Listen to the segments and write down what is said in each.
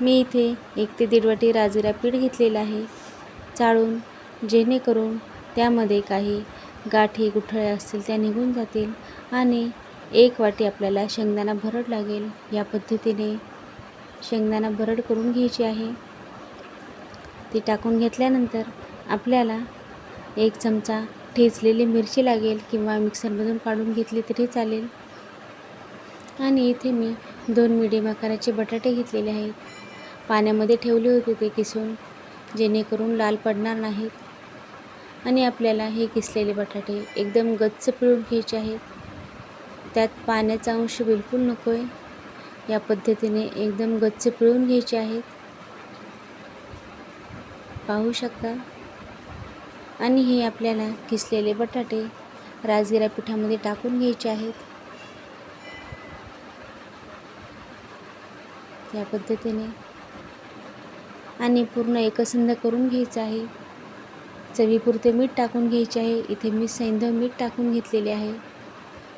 मी इथे एक ते दीड वाटी राजगिरा पीठ घेतलेलं आहे. चाळून जेणेकरून त्यामध्ये काही गाठी गुठळ्या असतील त्या निघून जातील आणि एक वाटी आपल्याला शेंगदाणा भरड लागेल. या पद्धतीने शेंगदाणा भरड करून घ्यायची आहे. ती टाकून घेतल्यानंतर आपल्याला एक चमचा ठेचलेली मिरची लागेल किंवा मिक्सरमधून काढून घेतली तरी चालेल. आणि इथे मी दोन मिडियम आकाराचे बटाटे घेतलेले आहेत. पाण्यामध्ये ठेवले होते ते किसून जेणेकरून लाल पडणार नाहीत. आणि आपल्याला हे किसलेले बटाटे एकदम गच्च पिळून घ्यायचे आहेत. त्यात पाण्याचा अंश बिलकुल नको आहे या पद्धतीने एकदम गच्च पिळून घ्यायचे आहेत. पाहू शकता? आणि हे आपल्याला किसलेले बटाटे राजगिरा पिठामध्ये टाकून घ्यायचे आहेत. या पद्धतीने आणि पूर्ण एकसंध करून घ्यायचं आहे. चवीपुरते मीठ टाकून घ्यायचे आहे. इथे मी सैंधव मीठ टाकून घेतलेले आहे.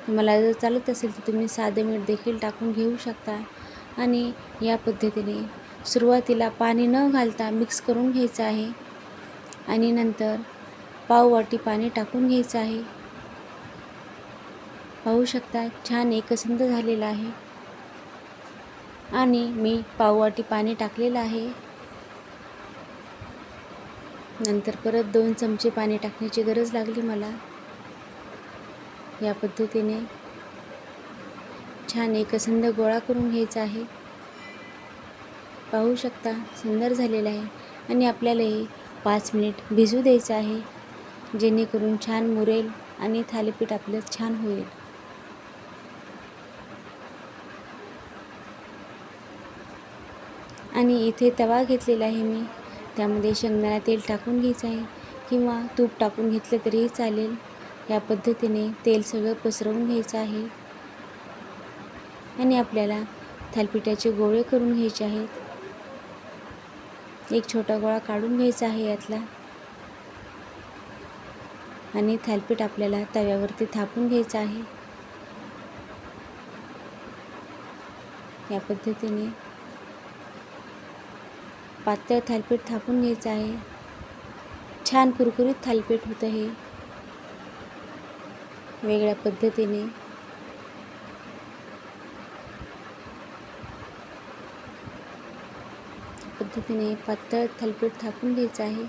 तुम्हाला जर चालत असेल तर तुम्ही साधं मीठ देखील टाकून घेऊ शकता. आणि या पद्धतीने सुरुवातीला पाणी न घालता मिक्स करून घ्यायचं आहे. आणि नंतर पाव वाटी पाणी टाकून घ्यायचं आहे. पाहू शकता छान एकसंध झालेला आहे. आणि मी पाववाटी पाणी टाकलेलं आहे. नंतर परत दोन चमचे पाणी टाकण्याची गरज लागली मला. या पद्धतीने छान एकसंध गोळा करून घ्यायचा आहे. पाहू शकता सुंदर झालेलं आहे आणि आपल्याला हे पाच मिनिट भिजू द्यायचं आहे जेणेकरून छान मुरेल आणि थालीपीठ आपलं छान होईल. आणि इथे तवा घेतलेला आहे मी. त्यामध्ये शेंगदाणा तेल टाकून घ्यायचं आहे किंवा तूप टाकून घेतलं तरीही चालेल. या पद्धतीने तेल सगळं पसरवून घ्यायचं आहे. आणि आपल्याला थालपिठाचे गोळे करून घ्यायचे आहेत. एक छोटा गोळा काढून घ्यायचा आहे यातला. आणि थालपीठ आपल्याला तव्यावरती थापून घ्यायचं आहे. या पद्धतीने पातळ थालपीठ थापून घ्यायचं आहे. छान कुरकुरीत थालपीठ होतं हे. वेगळ्या पद्धतीने. पद्धतीने पातळ थालपीठ थापून घ्यायचं आहे.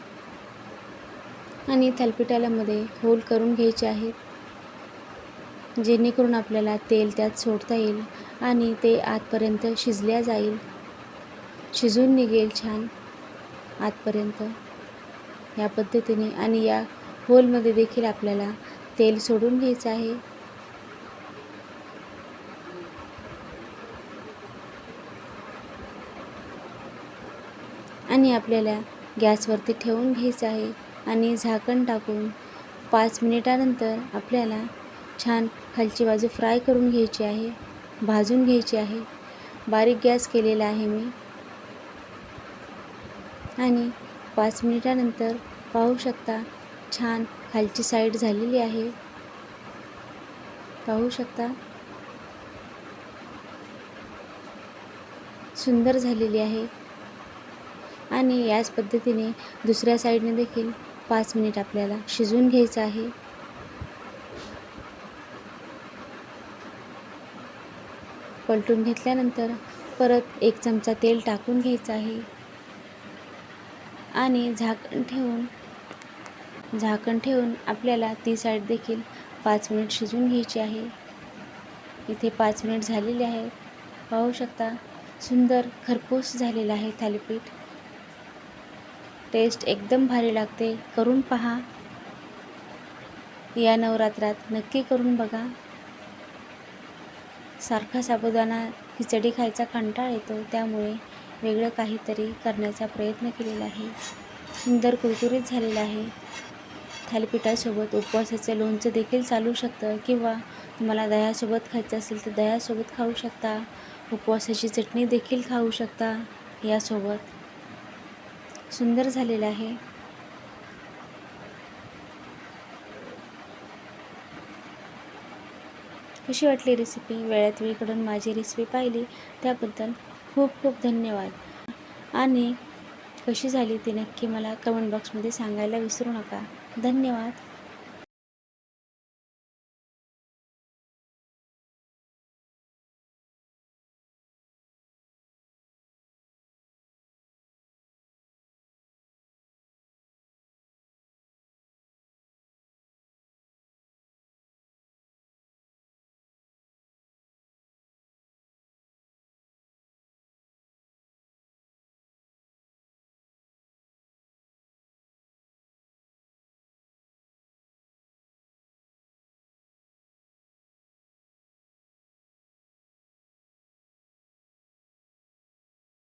आणि थालपिठाला मध्ये होल करून घ्यायचे आहेत जेणेकरून आपल्याला तेल त्यात सोडता येईल आणि ते आतपर्यंत शिजल्या जाईल. शिजून निघेल छान आतपर्यंत. या पद्धतीने आणि या होलमध्ये देखील आपल्याला तेल सोडून घ्यायचं आहे. आणि आपल्याला गॅसवरती ठेवून घ्यायचं आहे आणि झाकण टाकून पाच मिनिटानंतर आपल्याला छान खालची बाजू फ्राय करून घ्यायची आहे भाजून घ्यायची आहे. बारीक गॅस केलेला आहे मी. आणि पाच मिनिटानंतर पाहू शकता छान खालची साईड झालेली आहे. पाहू शकता. सुंदर झालेली आहे. आणि याच पद्धतीने दुसऱ्या साईडने देखील पाच मिनिट आपल्याला शिजवून घ्यायचं आहे. पलटून घेतल्यानंतर परत एक चमचा तेल टाकून घ्यायचं आहे. आणि झाकण ठेवून झाकण ठेवून आपल्याला ती साईड देखील पाच मिनिट शिजवून घ्यायची आहे. इथे पाच मिनिट झालेले आहे पाहू शकता सुंदर खरपूस झालेलं आहे थालीपीठ. टेस्ट एकदम भारी लागते. करून पहा. या नवरात्रात नक्की करून बघा. सारखा साबुदाणा खिचडी खायचा कंटाळा येतो. त्यामुळे वेगळं काहीतरी करण्याचा प्रयत्न केलेला आहे. सुंदर कुरकुरीत झालेला आहे. थालीपीठासोबत उपवासाचं लोणचं देखील चालू शकतं किंवा तुम्हाला दह्यासोबत खायचं असेल तर दह्यासोबत खाऊ शकता. उपवासाची चटणी देखील खाऊ शकता यासोबत. सुंदर झालेलं आहे. कशी वाटली रेसिपी वेळात वेळीकडून माझी रेसिपी पाहिली. त्याबद्दल खूप खूप धन्यवाद. आणि कशी झाली ती नक्की मला कमेंट बॉक्समध्ये सांगायला विसरू नका. धन्यवाद.